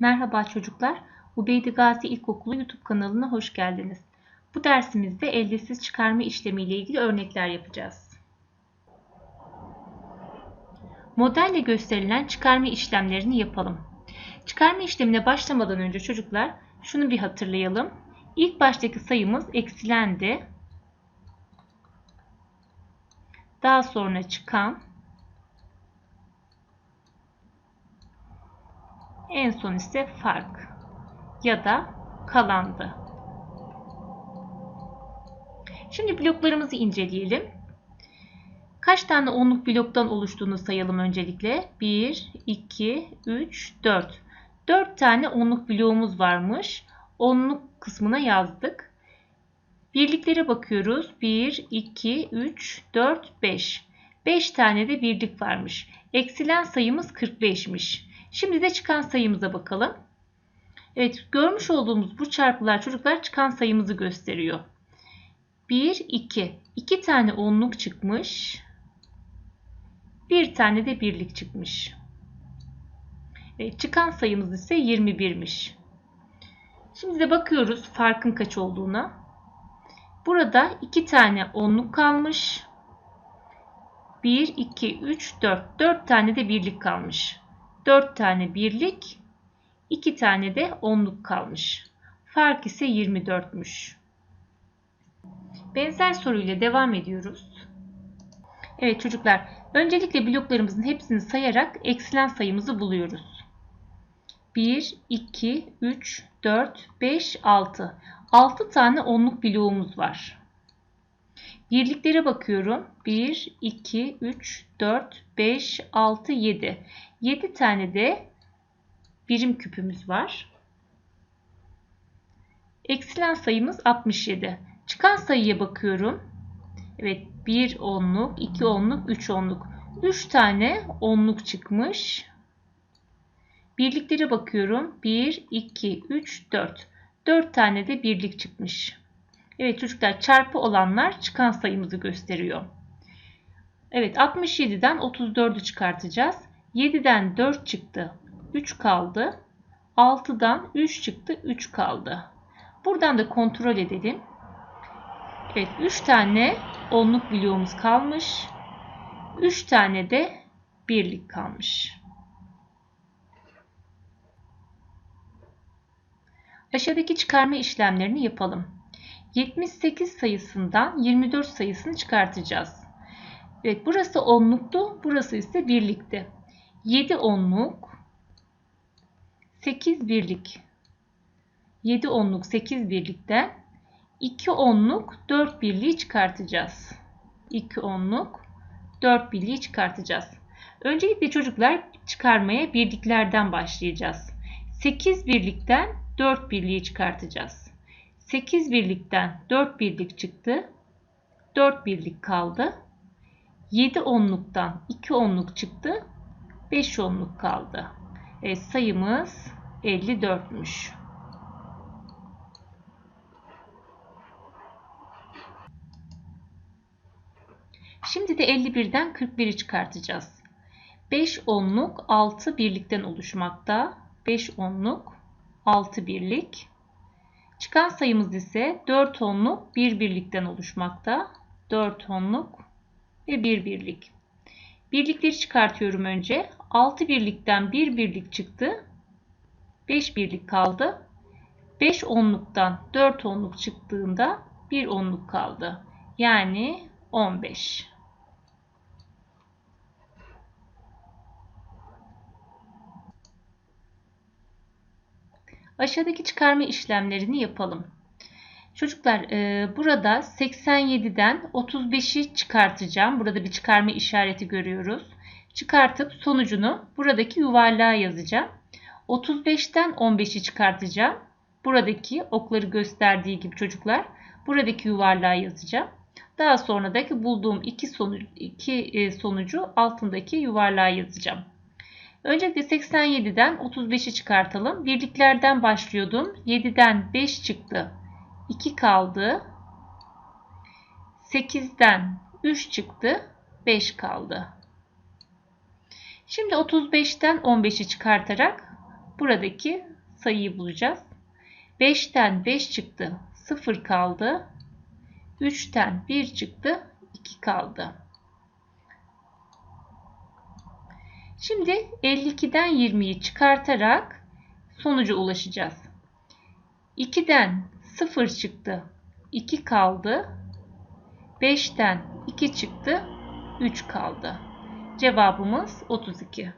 Merhaba çocuklar. Ubeydi Gazi İlkokulu YouTube kanalına hoş geldiniz. Bu dersimizde eldesiz çıkarma işlemi ile ilgili örnekler yapacağız. Modelle gösterilen çıkarma işlemlerini yapalım. Çıkarma işlemine başlamadan önce çocuklar şunu bir hatırlayalım. İlk baştaki sayımız eksilendi. Daha sonra çıkan En son ise fark ya da kalandı. Şimdi bloklarımızı inceleyelim. Kaç tane onluk bloktan oluştuğunu sayalım öncelikle. 1, 2, 3, 4. 4 tane onluk bloğumuz varmış. Onluk kısmına yazdık. Birliklere bakıyoruz. 1, 2, 3, 4, 5. 5 tane de birlik varmış. Eksilen sayımız 45'miş. Şimdi de çıkan sayımıza bakalım. Evet görmüş olduğumuz bu çarpılar çocuklar çıkan sayımızı gösteriyor. 1, 2. 2 tane onluk çıkmış. Bir tane de birlik çıkmış. Evet, çıkan sayımız ise 21'miş. Şimdi de bakıyoruz farkın kaç olduğuna. Burada 2 tane onluk kalmış. 1, 2, 3, 4. 4 tane de birlik kalmış. 4 tane birlik, 2 tane de onluk kalmış. Fark ise 24'müş. Benzer soruyla devam ediyoruz. Evet çocuklar, öncelikle bloklarımızın hepsini sayarak eksilen sayımızı buluyoruz. 1, 2, 3, 4, 5, 6. 6 tane onluk bloğumuz var. Birliklere bakıyorum. 1, 2, 3, 4, 5, 6, 7. 7 tane de birim küpümüz var. Eksilen sayımız 67. Çıkan sayıya bakıyorum. Evet 1 onluk, 2 onluk, 3 onluk. 3 tane onluk çıkmış. Birliklere bakıyorum. 1, 2, 3, 4. 4 tane de birlik çıkmış. Evet çocuklar çarpı olanlar çıkan sayımızı gösteriyor. Evet 67'den 34'ü çıkartacağız. 7'den 4 çıktı. 3 kaldı. 6'dan 3 çıktı. 3 kaldı. Buradan da kontrol edelim. Evet 3 tane onluk bloğumuz kalmış. 3 tane de birlik kalmış. Aşağıdaki çıkarma işlemlerini yapalım. 78 sayısından 24 sayısını çıkartacağız. Evet burası onluktu, burası ise birlikti. 7 onluk, 8 birlik. 7 onluk 8 birlikten 2 onluk 4 birliği çıkartacağız. 2 onluk 4 birliği çıkartacağız. Öncelikle çocuklar çıkarmaya birliklerden başlayacağız. 8 birlikten 4 birliği çıkartacağız. 8 birlikten 4 birlik çıktı. 4 birlik kaldı. 7 onluktan 2 onluk çıktı. 5 onluk kaldı. Evet, sayımız 54'müş. Şimdi de 51'den 41'i çıkartacağız. 5 onluk 6 birlikten oluşmakta. 5 onluk 6 birlik. Çıkan sayımız ise 4 onluk bir birlikten oluşmakta. 4 onluk ve 1 birlik. Birlikleri çıkartıyorum önce. 6 birlikten 1 birlik çıktı. 5 birlik kaldı. 5 onluktan 4 onluk çıktığında 1 onluk kaldı. Yani 15. Aşağıdaki çıkarma işlemlerini yapalım. Çocuklar e, burada 87'den 35'i çıkartacağım. Burada bir çıkarma işareti görüyoruz. Çıkartıp sonucunu buradaki yuvarlığa yazacağım. 35'ten 15'i çıkartacağım. Buradaki okları gösterdiği gibi çocuklar buradaki yuvarlığa yazacağım. Daha sonra da bulduğum iki sonucu, iki e, sonucu altındaki yuvarlığa yazacağım. Öncelikle 87'den 35'i çıkartalım. Birliklerden başlıyordum. 7'den 5 çıktı. 2 kaldı. 8'den 3 çıktı. 5 kaldı. Şimdi 35'ten 15'i çıkartarak buradaki sayıyı bulacağız. 5'ten 5 çıktı. 0 kaldı. 3'ten 1 çıktı. 2 kaldı. Şimdi 52'den 20'yi çıkartarak sonuca ulaşacağız. 2'den 0 çıktı. 2 kaldı. 5'ten 2 çıktı. 3 kaldı. Cevabımız 32.